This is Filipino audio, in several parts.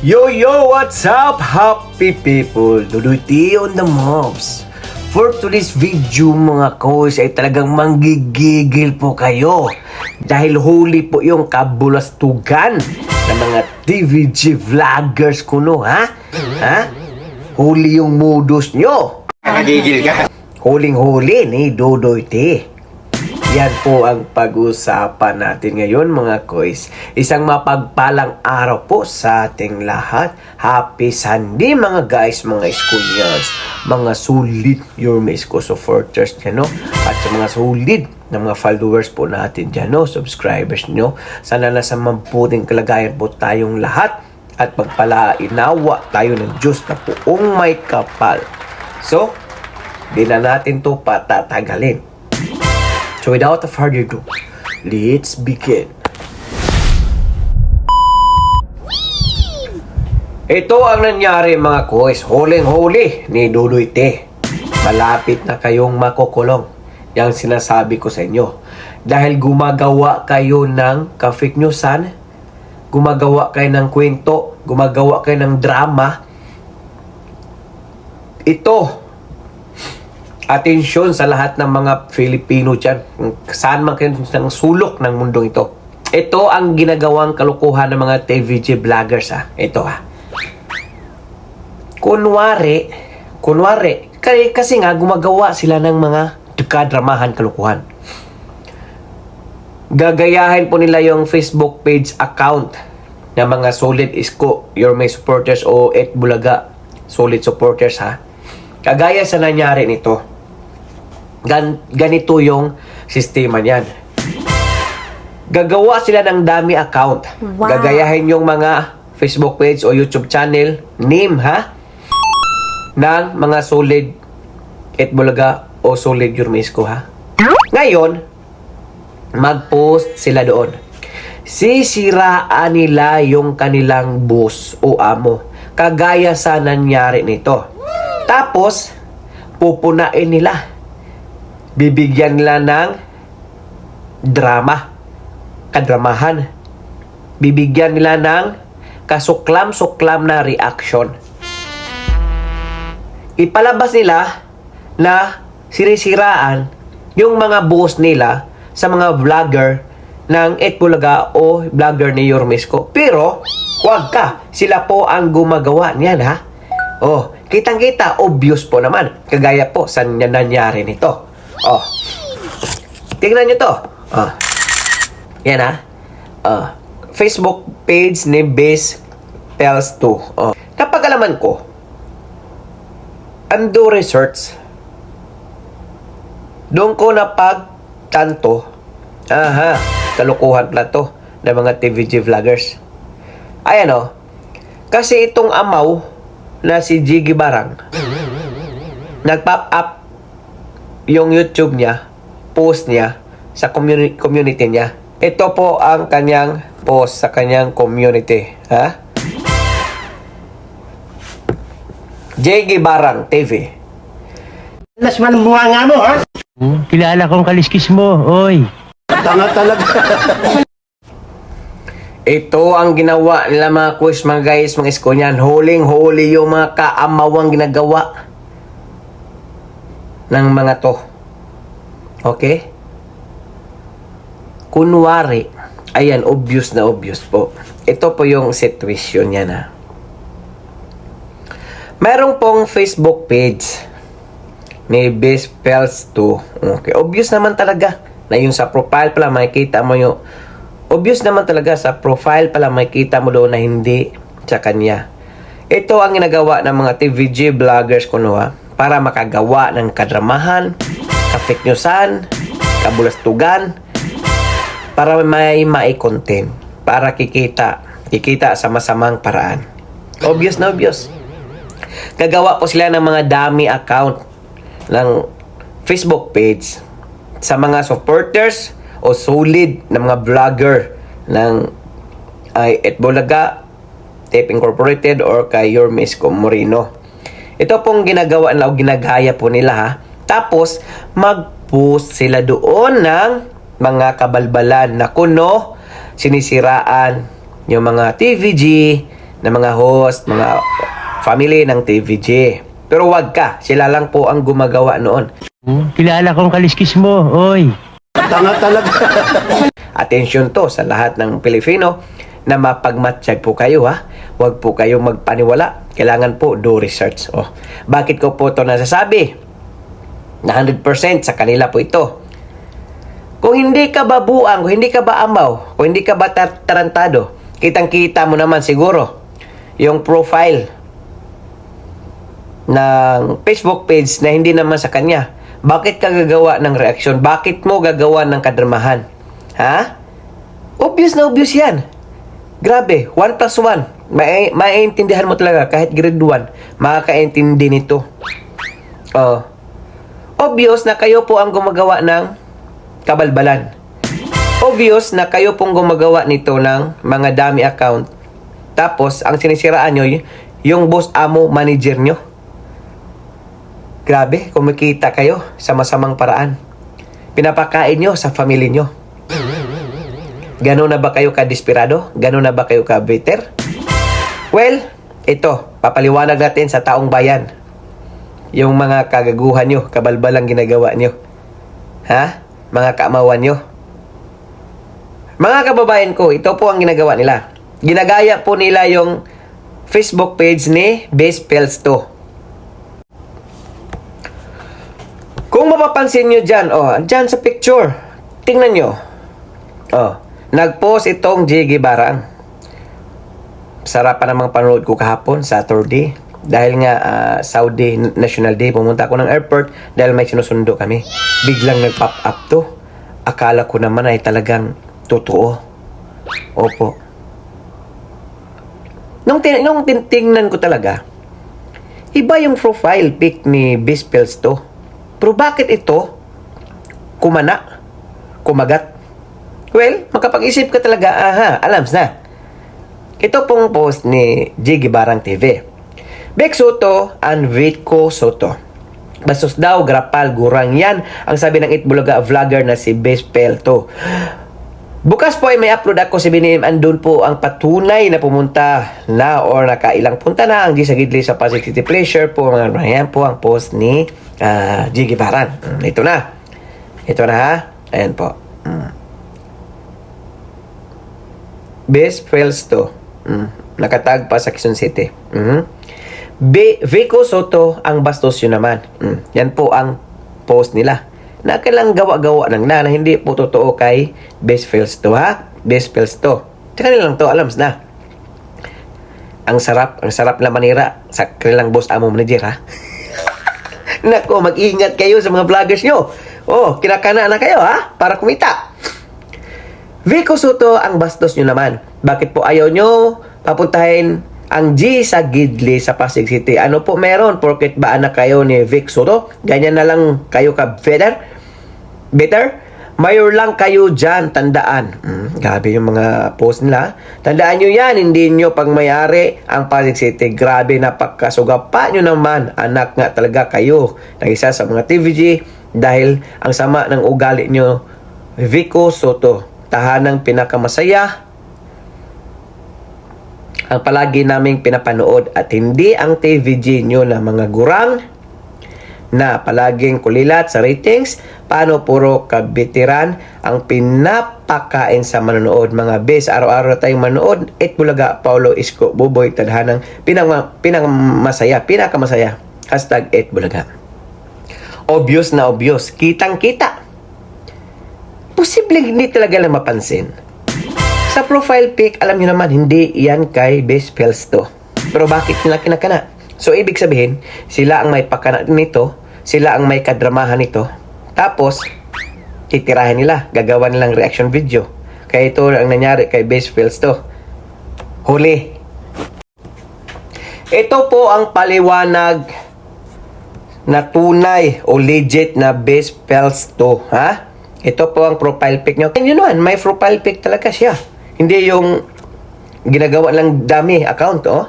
Yo, yo, what's up, happy people? Duduti on the mobs. For today's video mga koys ay talagang manggigigil po kayo dahil huli po yung kabulastugan ng mga TVG vloggers kuno, ha? Ha? Huli yung modus nyo. Nagigil ka. Huling-huli ni Dodoy T. Yan po ang pag-usapan natin ngayon mga koys. Isang mapagpalang araw po sa ating lahat. Happy Sunday mga guys, mga schoolians, mga sulit your Mesko supporters dyan, no? At sa mga sulit na mga followers po natin dyan, no? Subscribers nyo. Sana nasa mabuting kalagayan po tayong lahat at pagpalainawa tayo ng Diyos na poong may kapal. So, di na natin to patatagalin. So without further ado, let's begin. Ito ang nangyari mga kois, huling-huli ni Dudoy Te. Malapit na kayong makukulong. Yang sinasabi ko sa inyo. Dahil gumagawa kayo ng ka-fake newsan, gumagawa kayo ng kwento, gumagawa kayo ng drama, ito, atensyon sa lahat ng mga Filipino dyan. Saan man kayo ng sulok ng mundong ito. Ito ang ginagawang kalukuhan ng mga TVG vloggers ha. Ito ha. Kunwari, kunwari, kasi, kasi nga gumagawa sila ng mga kadramahan kalukuhan. Gagayahin po nila yung Facebook page account ng mga solid isko, your may supporters o et bulaga solid supporters ha. Kagaya sa nangyari nito, gan, ganito yung sistema niyan. Gagawa sila ng dami account. Wow. Gagayahin yung mga Facebook page o YouTube channel, name ha, ng mga solid et bulaga o solid Yurmisco ha. Ngayon, mag-post sila doon. Sisiraan nila yung kanilang boss o amo. Kagaya sa nangyari nito. Tapos, pupunain nila. Bibigyan nila ng drama. Kadramahan. Bibigyan nila ng kasuklam-suklam na reaction. Ipalabas nila na sinisiraan yung mga boss nila sa mga vlogger ng Etbulaga o vlogger ni Yormesco. Pero, wag ka. Sila po ang gumagawa niyan, ha? Oh, kitang-kita, obvious po naman. Kagaya po sa nangyari nito. Oh, tingnan nyo to. Oh, yan ha. Oh, Facebook page ni Base Pels 2. Oh. Napagalaman ko, ando research, doon ko napagtanto, aha, kalukuhan pala to ng mga TVG vloggers. Ayan o, kasi itong amaw na si Jiggy Barang, nag-pop up yung YouTube niya, post niya sa communi- community niya. Ito po ang kanyang post sa kanyang community. Ha? Jiggy Barang TV. Las man bunga nga mo, ha? Hmm, Kilala kong kaliskis mo, oy. Tanga talaga. Ito ang ginawa nila mga quiz mga guys, mga iskonyan. Huling-huli yung mga kaamawang ginagawa ng mga to. Okay? Kunwari, ayan, obvious na obvious po. Ito po yung situation niya na. Meron pong Facebook page ni Best Pels 2. Okay, obvious naman talaga na yung sa profile pala makikita mo yung obvious naman talaga sa profile pala makikita mo doon na hindi sa kanya. Ito ang ginagawa ng mga TVG vloggers kuno ha, para makagawa ng kadramahan, ka-fake newsan, kabulastugan, para may mai-content, para kikita, kikita sa masamang paraan. Obvious na obvious. Gagawa po sila ng mga dummy account ng Facebook page sa mga supporters o solid na mga vlogger ng ay Etbolaga, Tape Incorporated or kay Your Miss Moreno. Ito pong ginagawa nila o ginagaya po nila ha. Tapos, mag-post sila doon ng mga kabalbalan na kuno sinisiraan yung mga TVG, ng mga host, mga family ng TVJ. Pero wag ka, sila lang po ang gumagawa noon. Hmm, Kilala kong kaliskis mo, oy. Tanga talaga. Atensyon to sa lahat ng Pilipino na mapagmatsyag po kayo ha. Huwag po kayo magpaniwala. Kailangan po do research. Oh, bakit ko po to nasasabi? Na 100% sa kanila po ito. Kung hindi ka ba buang, kung hindi ka ba amaw, kung hindi ka ba tar- tarantado, kitang-kita mo naman siguro yung profile ng Facebook page na hindi naman sa kanya. Bakit ka gagawa ng reaksyon? Bakit mo gagawa ng kadramahan? Ha? Obvious na obvious yan. Grabe, 1 plus 1. May, maiintindihan mo talaga kahit grade 1, makakaintindi nito. Oh. Obvious na kayo po ang gumagawa ng kabalbalan. Obvious na kayo pong gumagawa nito ng mga dami account. Tapos, ang sinisiraan nyo, yung boss amo manager nyo. Grabe, kumikita kayo sa masamang paraan. Pinapakain nyo sa family nyo. Gano'n na ba kayo ka-desperado? Gano'n na ba kayo ka-bitter? Well, ito, papaliwanag natin sa taong bayan. Yung mga kagaguhan nyo, kabalbalang ginagawa nyo. Ha? Mga kaamawan nyo. Mga kababayan ko, ito po ang ginagawa nila. Ginagaya po nila yung Facebook page ni Base Pels 2. Kung mapapansin nyo dyan, oh, dyan sa picture, tingnan nyo. Oh, nag-post itong Jiggy Barang. Sarap pa namang panood ko kahapon, Saturday. Dahil nga ah, Saudi National Day, pumunta ako ng airport dahil may sinusundo kami. Biglang nag-pop up to. Akala ko naman ay talagang totoo. Opo. Nung, tin- nung tin- tingnan ko talaga, iba yung profile pic ni Bispels to. Pero bakit ito kumana? Kumagat? Well, makapag-isip ka talaga, aha, alams na. Ito pong post ni Jiggy Barang TV. Bek Soto and Vico Soto. Bastos daw, grapal, gurang yan. Ang sabi ng Itbulaga vlogger na si Bes Pelto. Bukas po ay may upload ako si Binim. Andun po ang patunay na pumunta na or nakailang punta na ang gisagidli sa Pasig City Pleasure po. Mga yan po ang post ni ah, Jiggy Baran. Mm, ito na. Ito na ha. Ayan po. Mm. Best fails to. Mm. Nakatag pa sa Quezon City. Mhm. B- Vico Soto ang bastos yun naman. Mm. Yan po ang post nila. Na kailang gawa-gawa lang na, na hindi po totoo kay Best Fails to ha. Best Fails to. Tsaka nilang to, alams na. Ang sarap, ang sarap na manira sa kanilang boss amo manager ha. Nako, mag-ingat kayo sa mga vloggers nyo. Oh, kinakana na kayo ha, para kumita. Vico Soto ang bastos nyo naman. Bakit po ayaw nyo papuntahin ang G sa Gidli sa Pasig City? Ano po meron? Porket ba anak kayo ni Vic Soto? Ganyan na lang kayo ka better? Better? Mayor lang kayo dyan, tandaan. Mm, grabe yung mga post nila. Tandaan nyo yan, hindi nyo pagmayari ang Pasig City. Grabe, napakasugapa nyo naman. Anak nga talaga kayo ng isa sa mga TVG dahil ang sama ng ugali nyo, Vico Soto. Tahanang pinakamasaya ang palagi naming pinapanood at hindi ang TVG nyo na mga gurang na palaging kulilat sa ratings, paano puro kabitiran ang pinapakain sa manonood. Mga bes, araw-araw tayong manood, it bulaga, Paulo Isko, Buboy, Tadhanang, pinang, pinakamasaya, pinakamasaya. Hashtag it bulaga. Obvious na obvious. Kitang-kita. Posibleng hindi talaga lang mapansin. Sa profile pic, alam niyo naman, hindi yan kay Best Pels to. Pero bakit nila kinakana? So, ibig sabihin, sila ang may pakana nito, sila ang may kadramahan nito, tapos, titirahin nila, gagawa nilang reaction video. Kaya ito ang nangyari kay Best Pels to. Huli. Ito po ang paliwanag na tunay o legit na Best Pels to, ha? Ito po ang profile pic nyo. Yun naman, may profile pic talaga siya. Hindi yung ginagawa lang dami account, oh.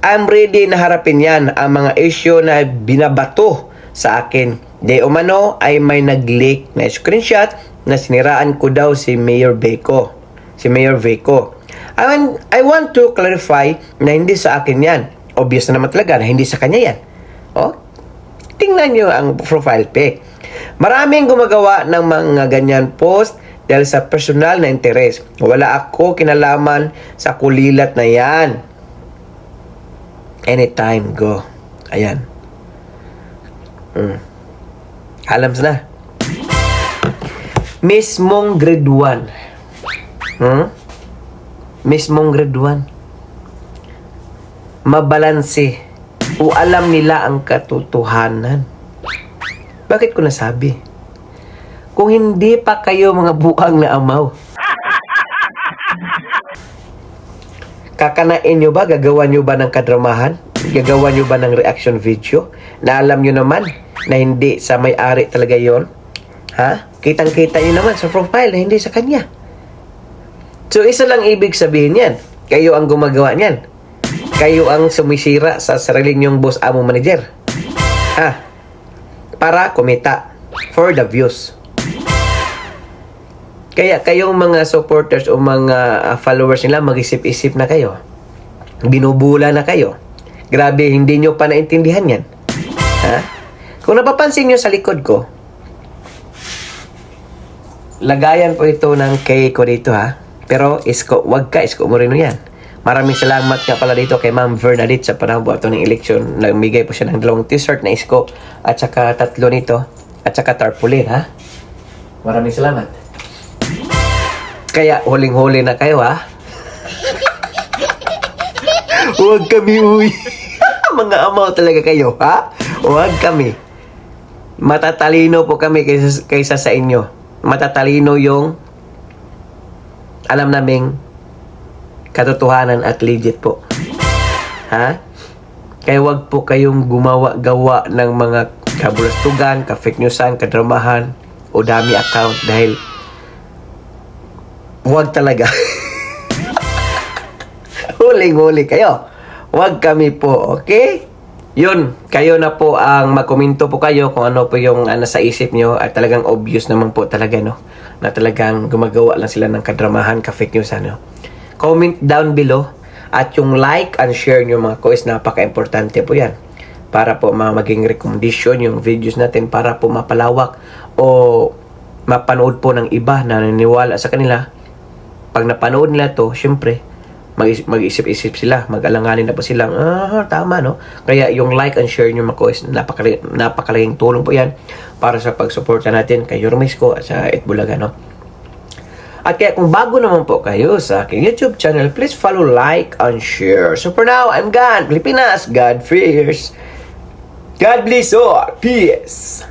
I'm ready na harapin yan ang mga issue na binabato sa akin. De umano ay may nag-leak na screenshot na siniraan ko daw si Mayor Beko. Si Mayor Beko. I want, I want to clarify na hindi sa akin yan. Obvious na naman talaga na hindi sa kanya yan. Oh, tingnan nyo ang profile pic. Maraming gumagawa ng mga ganyan post dahil sa personal na interes. Wala ako kinalaman sa kulilat na yan. Anytime, go. Ayan. Mm. Alam na. Mismong grade 1. Hmm? Mismong grade 1. Mabalanse. O alam nila ang katotohanan. Bakit ko nasabi? Kung hindi pa kayo mga buang na amaw. Kakanain nyo ba? Gagawa nyo ba ng kadramahan? Gagawa nyo ba ng reaction video? Na alam nyo naman na hindi sa may-ari talaga yon Ha? Kitang-kita nyo naman sa profile na hindi sa kanya. So, isa lang ibig sabihin yan. Kayo ang gumagawa niyan. Kayo ang sumisira sa sarili nyong boss amo manager. Ha? Para kumita. For the views. Kaya kayong mga supporters o mga ah, followers nila, mag-isip-isip na kayo. Binubula na kayo. Grabe, hindi nyo pa naintindihan yan. Ha? Kung napapansin nyo sa likod ko, lagayan po ito ng K ko dito ha. Pero isko, wag ka, isko mo rin yan. Maraming salamat nga pala dito kay Ma'am Bernadette sa panahon po ng election. Nagmigay po siya ng dalawang t-shirt na isko at saka tatlo nito at saka tarpaulin ha. Maraming salamat. Kaya huling-huli na kayo ha. Huwag kami uwi. Mga amaw talaga kayo ha. Huwag kami. Matatalino po kami kaysa, kaysa sa inyo. Matatalino yung alam naming katotohanan at legit po. Ha? Kaya wag po kayong gumawa-gawa ng mga kabulastugan, ka-fake newsan, kadramahan, o dami account dahil wag talaga. Huling-huli kayo. Wag kami po, okay? Yun, kayo na po ang magkomento po kayo kung ano po yung uh, nasa isip nyo at talagang obvious naman po talaga, no? Na talagang gumagawa lang sila ng kadramahan, ka-fake news, ano? Comment down below at yung like and share nyo mga kois, napaka-importante po yan. Para po ma- maging recommendation yung videos natin para po mapalawak o mapanood po ng iba na naniniwala sa kanila. Pag napanood nila to, syempre, mag- mag-isip-isip sila, mag-alanganin na po silang, ah, tama, no? Kaya yung like and share nyo mga kois, napakali- napakalaking tulong po yan para sa pagsuporta natin kay Yormesko at sa Itbulaga, no? At kaya kung bago naman po kayo sa aking YouTube channel, please follow, like, and share. So for now, I'm gone. Pilipinas, God fears. God bless all. Peace.